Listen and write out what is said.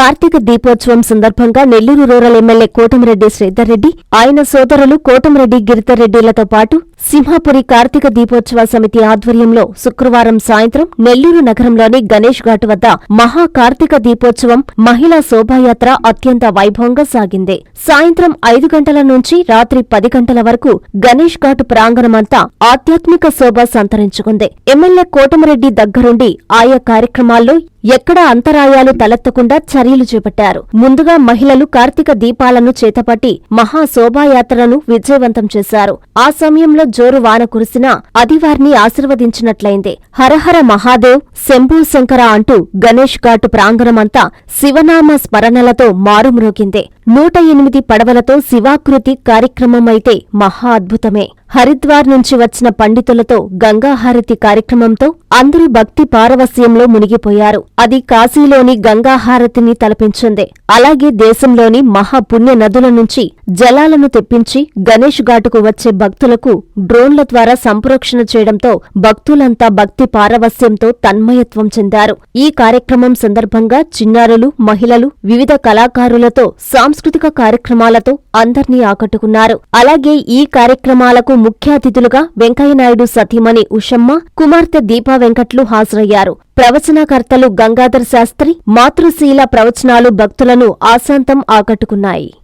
కార్తీక దీపోత్సవం సందర్భంగా Nellore rural MLA Kotamreddy Sridhar Reddy ఆయన సోదరులు కోటమిరెడ్డి గిరిధర్ రెడ్డిలతో పాటు సింహాపురి కార్తీక దీపోత్సవ సమితి ఆధ్వర్యంలో శుక్రవారం సాయంత్రం నెల్లూరు నగరంలోని గణేష్ ఘాట్ వద్ద మహా కార్తీక దీపోత్సవం మహిళా శోభాయాత్ర అత్యంత వైభవంగా సాగింది. సాయంత్రం ఐదు గంటల నుంచి రాత్రి పది గంటల వరకు గణేష్ ఘాట్ ప్రాంగణమంతా ఆధ్యాత్మిక శోభ సంతరించుకుంది. ఎమ్మెల్యే కోటమరెడ్డి దగ్గరుండి ఆయా కార్యక్రమాల్లో ఎక్కడా అంతరాయాలు తలెత్తకుండా చర్యలు చేపట్టారు. ముందుగా మహిళలు కార్తీక దీపాలను చేతపట్టి మహా శోభాయాత్రను విజయవంతం చేశారు. ఆ సమయంలో జోరు వాన కురిసినా అది వారిని ఆశీర్వదించినట్లయింది. హరహర మహాదేవ్ శంభూ శంకర అంటూ గణేష్ ఘాటు ప్రాంగణమంతా శివనామ స్మరణలతో మారుమ్రోగింది. నూట ఎనిమిది పడవలతో శివాకృతి కార్యక్రమమైతే మహా అద్భుతమే. హరిద్వార్ నుంచి వచ్చిన పండితులతో గంగాహారతి కార్యక్రమంతో అందరూ భక్తి పారవస్యంలో మునిగిపోయారు. అది కాశీలోని గంగాహారతిని తలపించింది. అలాగే దేశంలోని మహాపుణ్య నదుల నుంచి జలాలను తెప్పించి గణేష్ ఘాటుకు వచ్చే భక్తులకు డ్రోన్ల ద్వారా సంప్రోక్షణ చేయడంతో భక్తులంతా భక్తి పారవస్యంతో తన్మయత్వం చెందారు. ఈ కార్యక్రమం సందర్భంగా చిన్నారులు మహిళలు వివిధ కళాకారులతో సాంస్కృతిక కార్యక్రమాలతో అందర్నీ ఆకట్టుకున్నారు. అలాగే ఈ కార్యక్రమాలకు ముఖ్య అతిథులుగా వెంకయ్యనాయుడు సతీమణి ఉషమ్మ కుమార్తె దీపా వెంకట్లు హాజరయ్యారు. ప్రవచనకర్తలు గంగాధర్ శాస్త్రి మాతృశీల ప్రవచనాలు భక్తులను ఆశాంతం ఆకట్టుకున్నాయి.